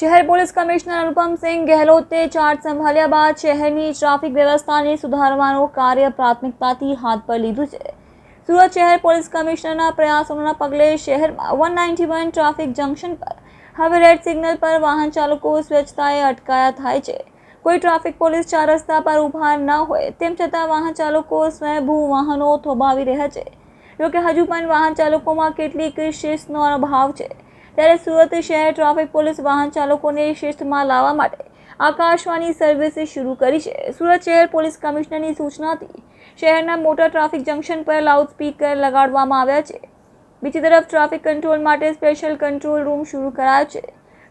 શહેર police commissioner Anupamsinh ગેહલોતે charge સંભાળ્યા બાદ શહેરની ટ્રાફિક વ્યવસ્થાને સુધારવાનું કાર્ય પ્રાથમિકતાથી હાથ પર લીધું છે. સુરત શહેર પોલીસ કમિશનરના પ્રયાસોના પગલે શહેરમાં one ninety one traffic junction પર હવે રેડ સિગ્નલ પર વાહન ચાલકો સ્વચ્છતાએ અટકાયા થાય છે. કોઈ ટ્રાફિક પોલીસ ચાર રસ્તા પર ઊભા ન હોય તેમ છતાં વાહન ચાલકો સ્વયંભૂ વાહનો થોભાવી રહ્યા છે. જોકે હજુ પણ વાહન ચાલકોમાં કેટલીક શિસ્તનો અભાવ છે. ત્યારે સુરત શહેર ટ્રાફિક પોલીસ વાહન ચાલકોને શિસ્તમાં લાવવા માટે આકાશવાણી સર્વિસ શરૂ કરી છે. સુરત શહેર પોલીસ કમિશનરની સૂચનાથી શહેરના મોટા ટ્રાફિક જંકશન પર લાઉડસ્પીકર લગાડવામાં આવ્યા છે. બીજી તરફ ટ્રાફિક કંટ્રોલ માટે સ્પેશિયલ કંટ્રોલ રૂમ શરૂ કરાયો છે.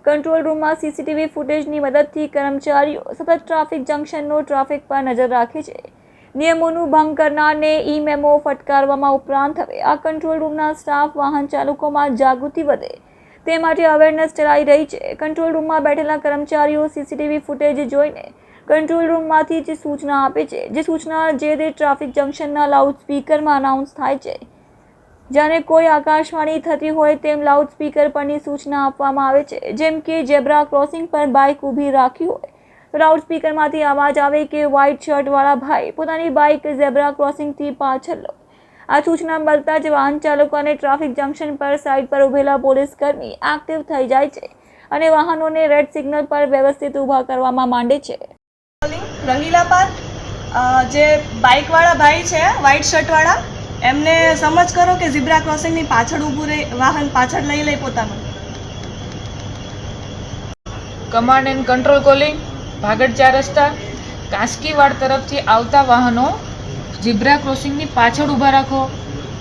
કંટ્રોલ રૂમમાં સીસીટીવી ફૂટેજની મદદથી કર્મચારીઓ સતત ટ્રાફિક જંકશનનો ટ્રાફિક પર નજર રાખે છે. નિયમોનું ભંગ કરનારને ઈ મેમો ફટકારવામાં ઉપરાંત હવે આ કંટ્રોલ રૂમના સ્ટાફ વાહન ચાલકોમાં જાગૃતિ વધે તે માટે અવેરનેસ ચલાવી રહી છે. કંટ્રોલ રૂમમાં બેઠેલા કર્મચારીઓ સીસીટીવી ફૂટેજ જોઈને કંટ્રોલ રૂમમાંથી જ સૂચના આપે છે, જે સૂચના જે તે ટ્રાફિક જંકશનના લાઉડસ્પીકરમાં અનાઉન્સ થાય છે. જ્યારે કોઈ આકાશવાણી થતી હોય તેમ લાઉડસ્પીકર પરની સૂચના આપવામાં આવે છે. જેમ કે જેબ્રા ક્રોસિંગ પર બાઇક ઊભી રાખી હોય. લાઉડ લાઉડસ્પીકરમાંથી અવાજ આવે કે વ્હાઇટ શર્ટવાળા ભાઈ પોતાની બાઇક ઝેબ્રા ક્રોસિંગથી પાછળ લો. આ સૂચના મળતા જ વાહન ચાલકો અને ટ્રાફિક જંકશન પર સાઇડ પર ઊભેલા પોલીસ કર્મી એક્ટિવ થઈ જાય છે અને વાહનોને રેડ સિગ્નલ પર વ્યવસ્થિત ઊભા કરવામાં માંડે છે. રંગીલા પાર્ક જે બાઇકવાળા ભાઈ છે વ્હાઇટ શર્ટવાળા એમને સમજ કરો કે ઝીબ્રા ક્રોસિંગની પાછળ ઊભું રહી વાહન પાછળ લઈ લે પોતાનું. કમાન્ડ એન્ડ કંટ્રોલ કોલિંગ ભાગડ ચાર રસ્તા કાસ્કીવાડ તરફથી આવતા વાહનો ઝીબ્રા ક્રોસિંગની પાછળ ઊભા રાખો.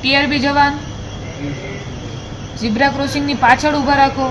ટીઆરબી જવાન ઝીબ્રા ક્રોસિંગની પાછળ ઊભા રાખો.